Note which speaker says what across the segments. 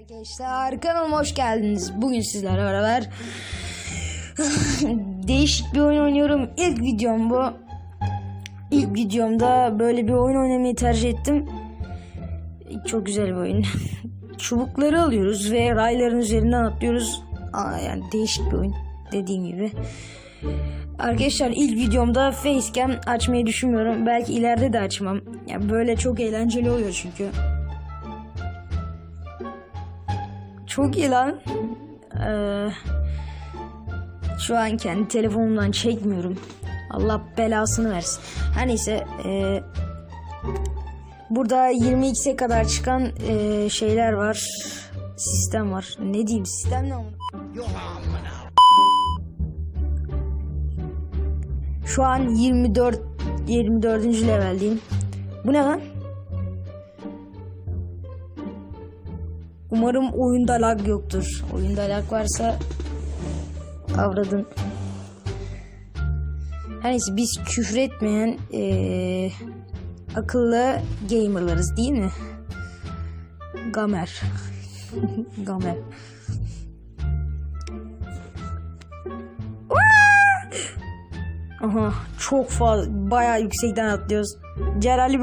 Speaker 1: Arkadaşlar kanalıma hoş geldiniz. Bugün sizlerle beraber değişik bir oyun oynuyorum. İlk videom bu. İlk videomda böyle bir oyun oynamayı tercih ettim. Çok güzel bir oyun. Çubukları alıyoruz ve rayların üzerinden atlıyoruz. Aa, yani değişik bir oyun dediğim gibi. Arkadaşlar ilk videomda facecam açmayı düşünmüyorum. Belki ileride de açmam. Ya böyle çok eğlenceli oluyor çünkü. Çok iyi lan. Ee, şu an kendi telefonumdan çekmiyorum. Allah belasını versin. Her neyse. ee, burada 20x'e kadar çıkan ee, şeyler var. Sistem var. Ne diyeyim sistem ne amına? Şu an 24 24. leveldeyim. Bu ne lan? Umarım oyunda lag yoktur. Oyunda lag varsa avradın. Her neyse biz küfür etmeyen eee, akıllı gamerlarız değil mi? Gamer. Gamer. Aha çok fazla bayağı yüksekten atlıyoruz. Celali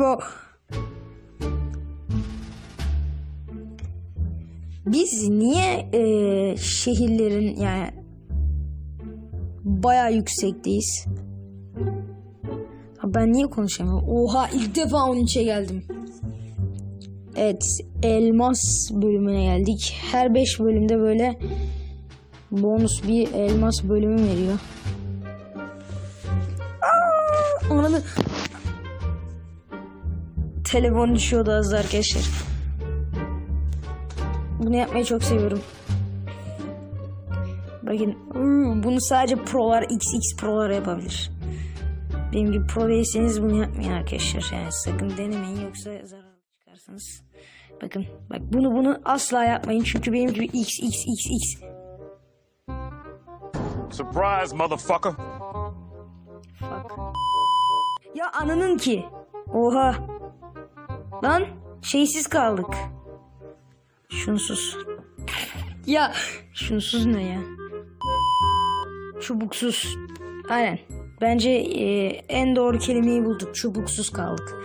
Speaker 1: Biz niye eee, şehirlerin yani bayağı yüksekteyiz? Ben niye konuşamıyorum? Oha ilk defa 13'e geldim. Evet elmas bölümüne geldik. Her 5 bölümde böyle bonus bir elmas bölümü veriyor. Aa, Ananı... Telefon düşüyordu az da arkadaşlar. Bunu yapmayı çok seviyorum. Bakın hmm, bunu sadece prolar XX prolar yapabilir. Benim gibi pro değilseniz bunu yapmayın arkadaşlar. Yani sakın denemeyin yoksa zarar çıkarsınız. Bakın bak bunu bunu asla yapmayın çünkü benim gibi XXXX
Speaker 2: Surprise, motherfucker.
Speaker 1: Fuck. Ya ananın ki. Oha. Lan şeysiz kaldık. Şunsuz. Ya şunsuz ne ya? Çubuksuz. Aynen. Bence e, en doğru kelimeyi bulduk. Çubuksuz kaldık.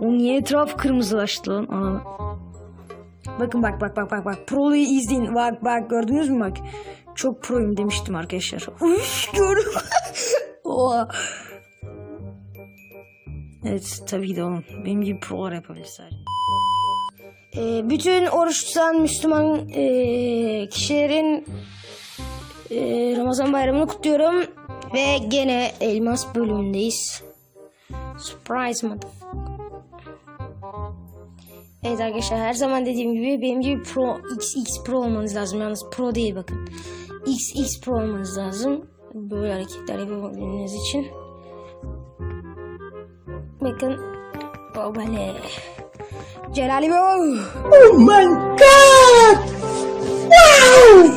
Speaker 1: O niye etraf kırmızılaştı lan? Ana. Bakın bak bak bak bak bak. Pro'yu izleyin. Bak bak gördünüz mü bak. Çok proyum demiştim arkadaşlar. Üf gördüm. Oha. Evet tabii ki de oğlum. Benim gibi prolar yapabilir. Ee, bütün oruç tutan Müslüman ee, kişilerin ee, Ramazan bayramını kutluyorum. Ve gene elmas bölümündeyiz. Surprise mı? Evet arkadaşlar her zaman dediğim gibi benim gibi pro XX pro olmanız lazım. Yalnız pro değil bakın. XX pro olmanız lazım. Böyle hareketler yapabilmeniz için. Bakın. O böyle. Celali bu. Oh my god. Wow.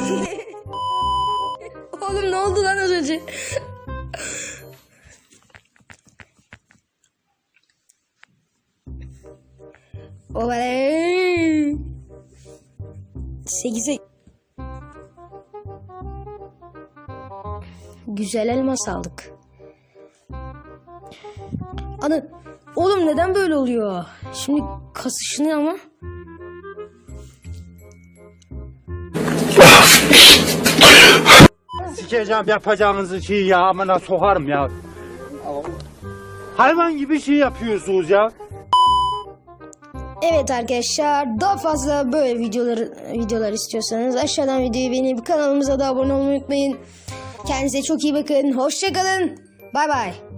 Speaker 1: Oğlum ne oldu lan az önce? O böyle. Sekize. Güzel elmas aldık. Ana. Oğlum neden böyle oluyor? Şimdi kasışını ama.
Speaker 3: Sikeceğim yapacağınızı şey ya amına sokarım ya. Hayvan gibi şey yapıyorsunuz ya.
Speaker 1: Evet arkadaşlar daha fazla böyle videolar videolar istiyorsanız aşağıdan videoyu beğenip kanalımıza da abone olmayı unutmayın. Kendinize çok iyi bakın. Hoşçakalın. Bay bay.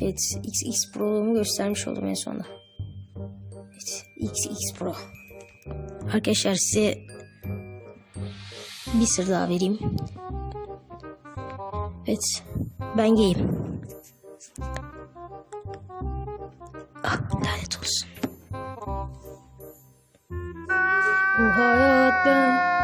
Speaker 1: Evet XX Pro'mu göstermiş oldum en sonunda. Evet XX Pro. Arkadaşlar size bir sır daha vereyim. Evet ben gayim. Ah lanet olsun. Bu hayat ben